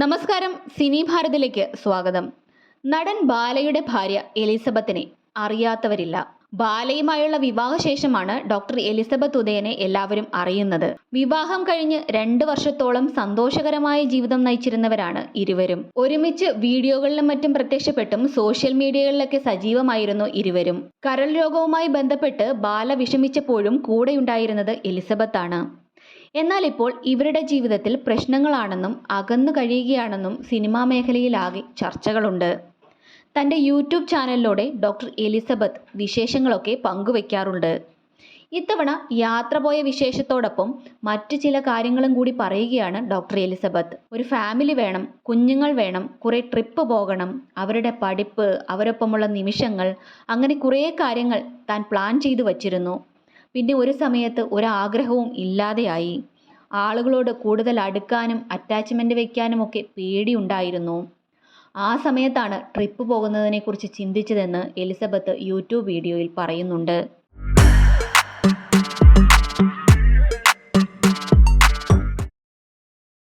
നമസ്കാരം സിനി ഭാരതിലേക്ക് സ്വാഗതം. നടൻ ബാലയുടെ ഭാര്യ എലിസബത്തിനെ അറിയാത്തവരില്ല. ബാലയുമായുള്ള വിവാഹശേഷമാണ് ഡോക്ടർ എലിസബത്ത് ഉദയനെ എല്ലാവരും അറിയുന്നത്. വിവാഹം കഴിഞ്ഞ് രണ്ട് വർഷത്തോളം സന്തോഷകരമായ ജീവിതം നയിച്ചിരുന്നവരാണ് ഇരുവരും. ഒരുമിച്ച് വീഡിയോകളിലും മറ്റും പ്രത്യക്ഷപ്പെട്ടും സോഷ്യൽ മീഡിയകളിലൊക്കെ സജീവമായിരുന്നു ഇരുവരും. കരൾ രോഗവുമായി ബന്ധപ്പെട്ട് ബാല വിഷമിച്ചപ്പോഴും കൂടെയുണ്ടായിരുന്നത് എലിസബത്താണ്. എന്നാൽ ഇപ്പോൾ ഇവരുടെ ജീവിതത്തിൽ പ്രശ്നങ്ങളാണെന്നും അകന്നു കഴിയുകയാണെന്നും സിനിമാ മേഖലയിലാകെ ചർച്ചകളുണ്ട്. തന്റെ യൂട്യൂബ് ചാനലിലൂടെ ഡോക്ടർ എലിസബത്ത് വിശേഷങ്ങളൊക്കെ പങ്കുവയ്ക്കാറുണ്ട് ഇത്തവണ യാത്ര പോയ വിശേഷത്തോടൊപ്പം മറ്റ് ചില കാര്യങ്ങളും കൂടി പറയുകയാണ് ഡോക്ടർ എലിസബത്ത്. ഒരു ഫാമിലി വേണം കുഞ്ഞുങ്ങൾ വേണം കുറേ ട്രിപ്പ് പോകണം അവരുടെ പഠിപ്പ് അവരൊപ്പമുള്ള നിമിഷങ്ങൾ അങ്ങനെ കുറേ കാര്യങ്ങൾ താൻ പ്ലാൻ ചെയ്തു വച്ചിരുന്നു. പിന്നെ ഒരു സമയത്ത് ഒരാഗ്രഹവും ഇല്ലാതെയായി. ആളുകളോട് കൂടുതൽ അടുക്കാനും അറ്റാച്ച്മെന്റ് വയ്ക്കാനും ഒക്കെ പേടിയുണ്ടായിരുന്നു. ആ സമയത്താണ് ട്രിപ്പ് പോകുന്നതിനെക്കുറിച്ച് ചിന്തിച്ചതെന്ന് എലിസബത്ത് യൂട്യൂബ് വീഡിയോയിൽ പറയുന്നുണ്ട്.